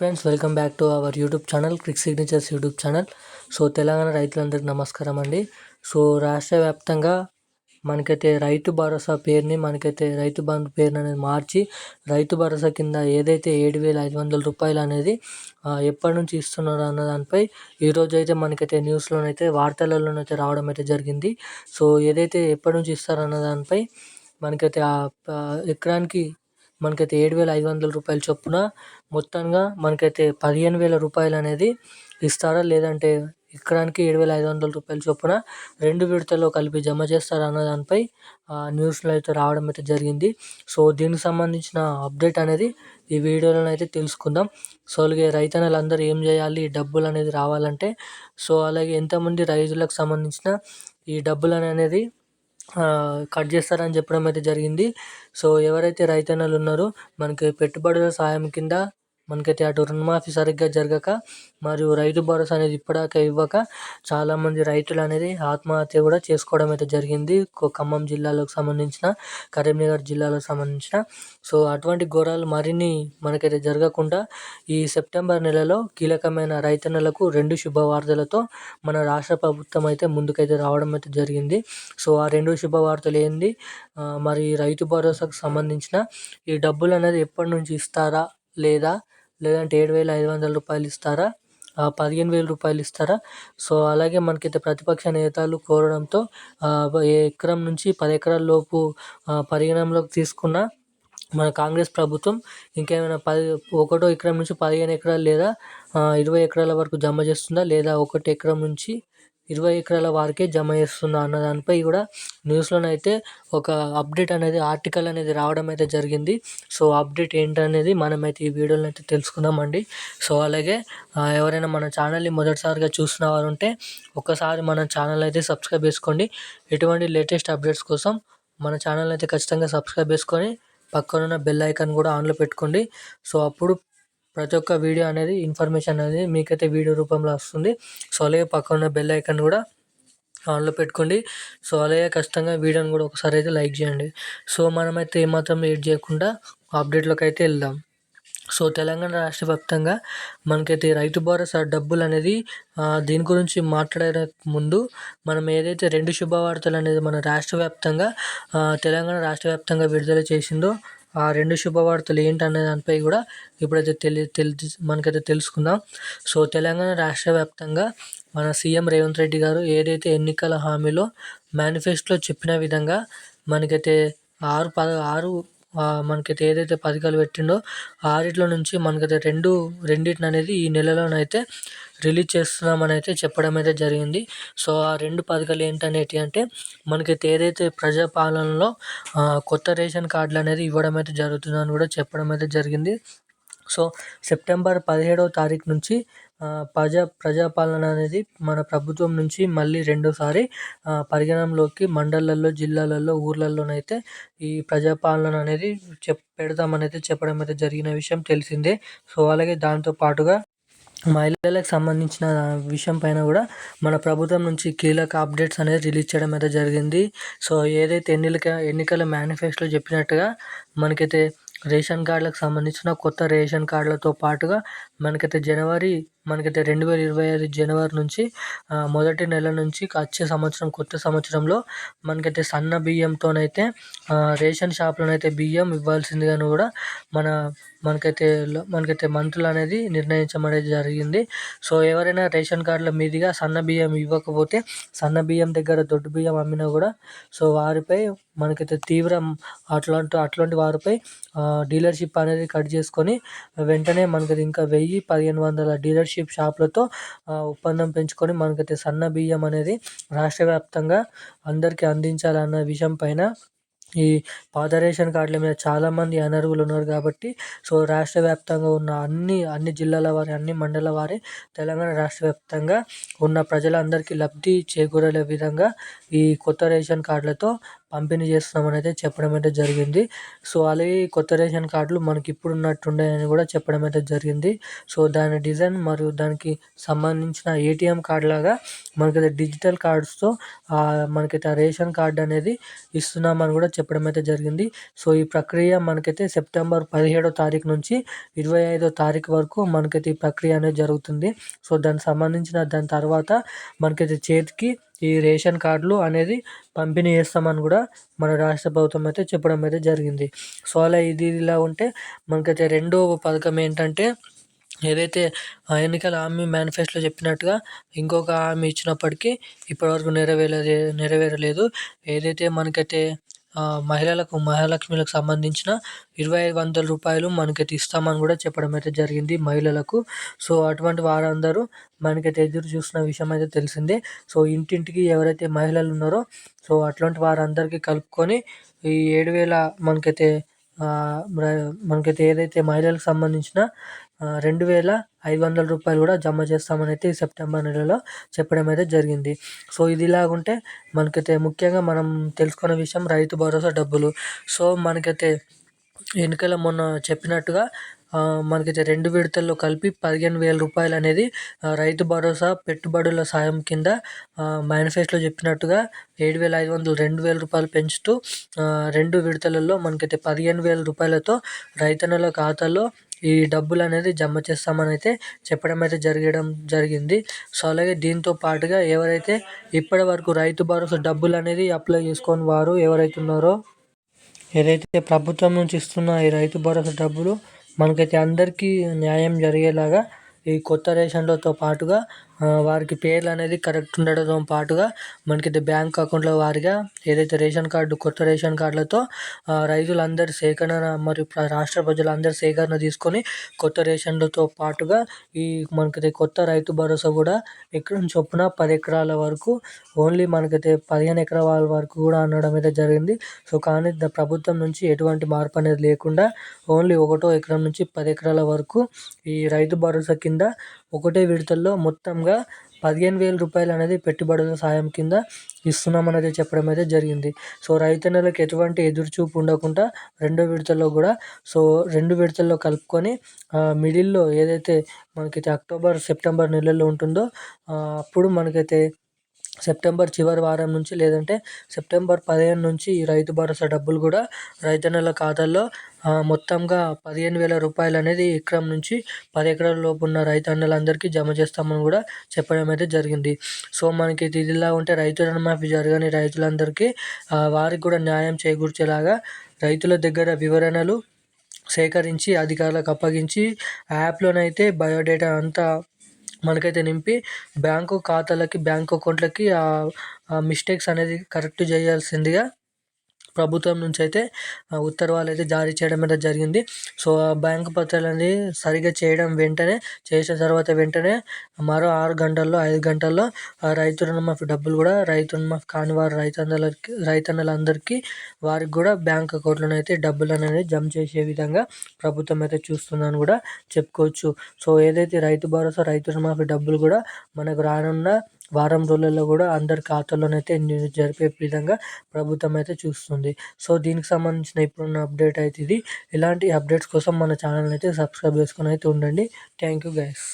Friends welcome back to our YouTube channel crick signatures YouTube channel so Telangana రైతులందరికీ నమస్కారం అండి. So రాష్ట్ర వ్యాప్తంగా మనకైతే రైతు భరోసా పేరుని మనకైతే రైతు బంధు పేరుని అనేది మార్చి రైతు భరోసా కింద ఏదైతే ఏడు వేల ఐదు వందల రూపాయలు అనేది ఎప్పటి నుంచి ఇస్తున్నారు అన్న దానిపై ఈరోజు అయితే మనకైతే న్యూస్లోనైతే వార్తలలోనైతే రావడం అయితే జరిగింది. సో ఏదైతే ఎప్పటి నుంచి ఇస్తారన్న దానిపై మనకైతే ఎకరానికి మనకైతే ఏడు వేల ఐదు వందల రూపాయల చొప్పున మొత్తంగా మనకైతే పదిహేను వేల రూపాయలు అనేది ఇస్తారా? లేదంటే ఎకరానికి ఏడు వేల ఐదు వందల రూపాయల చొప్పున రెండు విడతల్లో కలిపి జమ చేస్తారా అన్న దానిపై న్యూస్లో అయితే రావడం అయితే జరిగింది. సో దీనికి సంబంధించిన అప్డేట్ అనేది ఈ వీడియోలో అయితే తెలుసుకుందాం. సో అలాగే రైతన్నలందరూ ఏం చేయాలి? ఈ డబ్బులు అనేది రావాలంటే సో అలాగే ఎంతమంది రైతులకు సంబంధించిన ఈ డబ్బులు అనేది కట్ చేస్తారని చెప్పడం అయితే జరిగింది. సో ఎవరైతే రైతన్నలు ఉన్నారో మనకి పెట్టుబడుల సాయం కింద మనకైతే అటు రుణమాఫీ సరిగ్గా జరగక మరియు రైతు భరోసా అనేది ఇప్పటిదాకా ఇవ్వక చాలామంది రైతులు అనేది ఆత్మహత్య కూడా చేసుకోవడం అయితే జరిగింది. ఖమ్మం జిల్లాలోకి సంబంధించిన కరీంనగర్ జిల్లాలకు సంబంధించిన. సో అటువంటి ఘోరాలు మరిన్ని మనకైతే జరగకుండా ఈ సెప్టెంబర్ నెలలో కీలకమైన రైతన్నలకు రెండు శుభవార్తలతో మన రాష్ట్ర ప్రభుత్వం అయితే ముందుకైతే రావడం అయితే జరిగింది. సో ఆ రెండు శుభవార్తలు ఏంది? మరి రైతు భరోసాకు సంబంధించిన ఈ డబ్బులు అనేది ఎప్పటి నుంచి ఇస్తారా లేదా? లేదంటే ఏడు వేల ఐదు వందల రూపాయలు ఇస్తారా? పదిహేను వేల రూపాయలు ఇస్తారా? సో అలాగే మనకైతే ప్రతిపక్ష నేతలు కోరడంతో ఎకరం నుంచి పది ఎకరాల లోపు పరిగణంలోకి తీసుకున్న మన కాంగ్రెస్ ప్రభుత్వం ఇంకేమైనా పది ఒకటో ఎకరం నుంచి పదిహేను ఎకరాలు లేదా ఇరవై ఎకరాల వరకు జమ చేస్తుందా? లేదా ఒకటి ఎకరం నుంచి ఇరవై ఎకరాల వారికే జమ చేస్తుందా అన్న దానిపై కూడా న్యూస్లోనైతే ఒక అప్డేట్ అనేది ఆర్టికల్ అనేది రావడం అయితే జరిగింది. సో అప్డేట్ ఏంటనేది మనమైతే ఈ వీడియోలో అయితే తెలుసుకుందామండి. సో అలాగే ఎవరైనా మన ఛానల్ని మొదటిసారిగా చూసిన వారు ఉంటే ఒక్కసారి మన ఛానల్ అయితే సబ్స్క్రైబ్ చేసుకోండి. ఎటువంటి లేటెస్ట్ అప్డేట్స్ కోసం మన ఛానల్ అయితే ఖచ్చితంగా సబ్స్క్రైబ్ చేసుకొని పక్కనున్న బెల్ ఐకాన్ కూడా ఆన్లో పెట్టుకోండి. సో అప్పుడు ప్రతి ఒక్క వీడియో అనేది ఇన్ఫర్మేషన్ అనేది మీకైతే వీడియో రూపంలో వస్తుంది. సో అలాగే పక్కన ఉన్న బెల్ ఐకాన్ కూడా ఆన్లో పెట్టుకోండి. సో అలాగే ఖచ్చితంగా వీడియోని కూడా ఒకసారి అయితే లైక్ చేయండి. సో మనమైతే ఏమాత్రం లేట్ చేయకుండా అప్డేట్లోకి అయితే వెళ్దాం. సో తెలంగాణ రాష్ట్ర వ్యాప్తంగా మనకైతే రైతు భరోసా డబ్బులు అనేది దీని గురించి మాట్లాడే ముందు మనం ఏదైతే రెండు శుభవార్తలు అనేది మన రాష్ట్ర వ్యాప్తంగా తెలంగాణ రాష్ట్ర వ్యాప్తంగా విడుదల చేసిందో ఆ రెండు శుభవార్తలు ఏంటనే దానిపై కూడా ఇప్పుడైతే తెలి తెలి మనకైతే తెలుసుకుందాం. సో తెలంగాణ రాష్ట్ర వ్యాప్తంగా మన సీఎం రేవంత్ రెడ్డి గారు ఏదైతే ఎన్నికల హామీలో మేనిఫెస్టోలో చెప్పిన విధంగా మనకైతే ఆరు పద ఆరు మనకైతే ఏదైతే పథకాలు పెట్టిండో ఆరిట్లో నుంచి మనకైతే రెండు రెండింటిని అనేది ఈ నెలలోనైతే రిలీజ్ చేస్తున్నామని అయితే చెప్పడం అయితే జరిగింది. సో ఆ రెండు పథకాలు ఏంటనేటి అంటే మనకైతే ఏదైతే ప్రజాపాలనలో కొత్త రేషన్ కార్డులు అనేది ఇవ్వడం అయితే జరుగుతుందని కూడా చెప్పడం అయితే జరిగింది. సో సెప్టెంబర్ పదిహేడవ తారీఖు నుంచి ప్రజా ప్రజాపాలన అనేది మన ప్రభుత్వం నుంచి మళ్ళీ రెండోసారి పరిగణంలోకి మండలాల్లో జిల్లాలలో ఊర్లలోనైతే ఈ ప్రజాపాలన అనేది చెప్ పెడదామనైతే చెప్పడం అయితే జరిగిన విషయం తెలిసిందే. సో అలాగే దాంతో పాటుగా మహిళలకు సంబంధించిన విషయం పైన కూడా మన ప్రభుత్వం నుంచి కీలక అప్డేట్స్ అనేది రిలీజ్ చేయడం అయితే జరిగింది. సో ఏదైతే ఎన్నిక ఎన్నికల మేనిఫెస్టోలో చెప్పినట్టుగా మనకైతే రేషన్ కార్డులకు సంబంధించిన కొత్త రేషన్ కార్డులతో పాటుగా మనకైతే జనవరి మనకైతే రెండు వేల ఇరవై ఐదు జనవరి నుంచి మొదటి నెల నుంచి వచ్చే సంవత్సరం కొత్త సంవత్సరంలో మనకైతే సన్న బియ్యంతోనైతే రేషన్ షాప్లోనైతే బియ్యం ఇవ్వాల్సిందిగాను కూడా మన మనకైతే మనకైతే మంత్రులు అనేది నిర్ణయించడం అనేది జరిగింది. సో ఎవరైనా రేషన్ కార్డుల మీదుగా సన్న బియ్యం ఇవ్వకపోతే సన్న బియ్యం దగ్గర దొడ్డు బియ్యం అమ్మినా కూడా సో వారిపై మనకైతే తీవ్రం అట్లాంటి అట్లాంటి వారిపై డీలర్షిప్ అనేది కట్ చేసుకొని వెంటనే మనకి ఇంకా వెయ్యి పదిహేను వందల డీలర్షిప్ షాపులతో ఒప్పందం పెంచుకొని మనకైతే సన్న బియ్యం అనేది రాష్ట్ర వ్యాప్తంగా అందరికీ అందించాలన్న విషయం పైన ఈ పాత రేషన్ కార్డుల మీద చాలామంది అనర్హులు ఉన్నారు కాబట్టి సో రాష్ట్ర వ్యాప్తంగా ఉన్న అన్ని అన్ని జిల్లాల వారి అన్ని మండల వారి తెలంగాణ రాష్ట్ర వ్యాప్తంగా ఉన్న ప్రజలందరికీ లబ్ధి చేకూరే విధంగా ఈ కొత్త రేషన్ కార్డులతో పంపిణీ చేస్తున్నామని అయితే చెప్పడం అయితే జరిగింది. సో అలాగే కొత్త రేషన్ కార్డులు మనకి ఇప్పుడు ఉన్నట్టుండే కూడా చెప్పడం అయితే జరిగింది. సో దాని డిజైన్ మరియు దానికి సంబంధించిన ఏటీఎం కార్డు లాగా మనకి డిజిటల్ కార్డ్స్తో మనకైతే ఆ రేషన్ కార్డు అనేది ఇస్తున్నామని కూడా చెప్పడం అయితే జరిగింది. సో ఈ ప్రక్రియ మనకైతే సెప్టెంబర్ పదిహేడో తారీఖు నుంచి ఇరవై ఐదో తారీఖు వరకు మనకైతే ఈ ప్రక్రియ అనేది జరుగుతుంది. సో దానికి సంబంధించిన దాని తర్వాత మనకైతే చేతికి ఈ రేషన్ కార్డులు అనేది పంపిణీ చేస్తామని కూడా మన రాష్ట్ర ప్రభుత్వం అయితే చెప్పడం అయితే జరిగింది. సో అలా ఇది ఇలా ఉంటే మనకైతే రెండో పథకం ఏంటంటే ఏదైతే ఎన్నికల హామీ మేనిఫెస్టోలో చెప్పినట్టుగా ఇంకొక హామీ ఇచ్చినప్పటికీ ఇప్పటివరకు నెరవేరలే నెరవేరలేదు. ఏదైతే మనకైతే మహిళలకు మహాలక్ష్మిలకు సంబంధించిన ఇరవై ఐదు వందల రూపాయలు మనకైతే ఇస్తామని కూడా చెప్పడం అయితే జరిగింది మహిళలకు. సో అటువంటి వారందరూ మనకైతే ఎదురు చూస్తున్న విషయం అయితే తెలిసిందే. సో ఇంటింటికి ఎవరైతే మహిళలు ఉన్నారో సో అట్లాంటి వారందరికీ కలుపుకొని ఈ ఏడు వేల మనకైతే మనకైతే ఏదైతే మహిళలకు సంబంధించిన రెండు వేల ఐదు వందల రూపాయలు కూడా జమ చేస్తామని అయితే ఈ సెప్టెంబర్ నెలలో చెప్పడం అయితే జరిగింది. సో ఇది ఇలాగుంటే మనకైతే ముఖ్యంగా మనం తెలుసుకున్న విషయం రైతు భరోసా డబ్బులు. సో మనకైతే ఎన్నికల మొన్న చెప్పినట్టుగా మనకైతే రెండు విడతల్లో కలిపి పదిహేను వేల రూపాయలు అనేది రైతు భరోసా పెట్టుబడుల సాయం కింద మేనిఫెస్టోలో చెప్పినట్టుగా ఏడు వేల ఐదు వందలు రెండు వేల రూపాయలు పెంచుతూ రెండు విడతలలో మనకైతే పదిహేను వేల రూపాయలతో రైతన్నల ఖాతాలో ఈ డబ్బులు అనేది జమ చేస్తామని అయితే చెప్పడం అయితే జరగడం జరిగింది. సో అలాగే దీంతో పాటుగా ఎవరైతే ఇప్పటి వరకు రైతు భరోసా డబ్బులు అనేది అప్లై చేసుకొని వారు ఎవరైతే ఉన్నారో ఏదైతే ప్రభుత్వం నుంచి ఇస్తున్న ఈ రైతు భరోసా డబ్బులు మనకైతే అందరికీ న్యాయం జరిగేలాగా ఈ కొత్త రేషన్లతో పాటుగా వారికి పేర్లు అనేది కరెక్ట్ ఉండడంతో పాటుగా మనకి బ్యాంక్ అకౌంట్ల వారిగా ఏదైతే రేషన్ కార్డు కొత్త రేషన్ కార్డులతో రైతులందరి సేకరణ మరియు రాష్ట్ర ప్రజలందరి సేకరణ తీసుకొని కొత్త రేషన్లతో పాటుగా ఈ మనకి కొత్త రైతు భరోసా కూడా ఎకరం చొప్పున పది ఎకరాల వరకు ఓన్లీ మనకైతే పదిహేను ఎకరాల వరకు కూడా అనడం అయితే జరిగింది. సో కానీ ప్రభుత్వం నుంచి ఎటువంటి మార్పు అనేది లేకుండా ఓన్లీ ఒకటో ఎకరం నుంచి పది ఎకరాల వరకు ఈ రైతు భరోసా కింద ఒకటే విడతల్లో మొత్తంగా పదిహేను వేల రూపాయలు అనేది పెట్టుబడుల సాయం కింద ఇస్తున్నామనేది చెప్పడం అయితే జరిగింది. సో రైతన్నలకు ఎటువంటి ఎదురుచూపు ఉండకుండా రెండో విడతల్లో కూడా సో రెండు విడతల్లో కలుపుకొని మిడిల్లో ఏదైతే మనకైతే అక్టోబర్ సెప్టెంబర్ నెలల్లో ఉంటుందో అప్పుడు మనకైతే సెప్టెంబర్ చివరి వారం నుంచి లేదంటే సెప్టెంబర్ పదిహేను నుంచి ఈ రైతు భరోసా డబ్బులు కూడా రైతన్నల ఖాతాల్లో మొత్తంగా పదిహేను వేల రూపాయలు అనేది ఎకరం నుంచి పది ఎకరాల లోపు ఉన్న రైతన్నలందరికీ జమ చేస్తామని కూడా చెప్పడం అయితే జరిగింది. సో మనకి ఇదిలా ఉంటే రైతు రుణమాఫీ జరగని రైతులందరికీ వారికి కూడా న్యాయం చేకూర్చేలాగా రైతుల దగ్గర వివరణలు సేకరించి అధికారులకు అప్పగించి యాప్లోనైతే బయోడేటా అంతా మనకైతే నింపి బ్యాంకు ఖాతాలకి బ్యాంక్ అకౌంట్లకి మిస్టేక్స్ అనేది కరెక్ట్ చేయాల్సిందిగా ప్రభుత్వం నుంచి అయితే ఉత్తర్వులు అయితే జారీ చేయడం అయితే జరిగింది. సో ఆ బ్యాంకు పత్రాలు అనేది సరిగ్గా చేయడం వెంటనే చేసిన తర్వాత వెంటనే మరో ఆరు గంటల్లో ఐదు గంటల్లో ఆ రైతు రుణమాఫీ డబ్బులు కూడా రైతు రుణమాఫీ కాని వారు రైతన్నలకి రైతన్నలందరికీ వారికి కూడా బ్యాంక్ అకౌంట్లోనే అయితే డబ్బులు అనేది జమ చేసే విధంగా ప్రభుత్వం అయితే చూస్తుందని కూడా చెప్పుకోవచ్చు. సో ఏదైతే రైతు భరోసా రైతు రుణమాఫీ డబ్బులు కూడా మనకు రానున్న వారం రోజులలో కూడా అందరి ఖాతాలోనైతే జరిపే విధంగా ప్రభుత్వం అయితే చూస్తుంది. సో దీనికి సంబంధించిన ఇప్పుడున్న అప్డేట్ అయితే ఇది. ఇలాంటి అప్డేట్స్ కోసం మన ఛానల్ని అయితే సబ్స్క్రైబ్ చేసుకొని అయితే ఉండండి. Thank you guys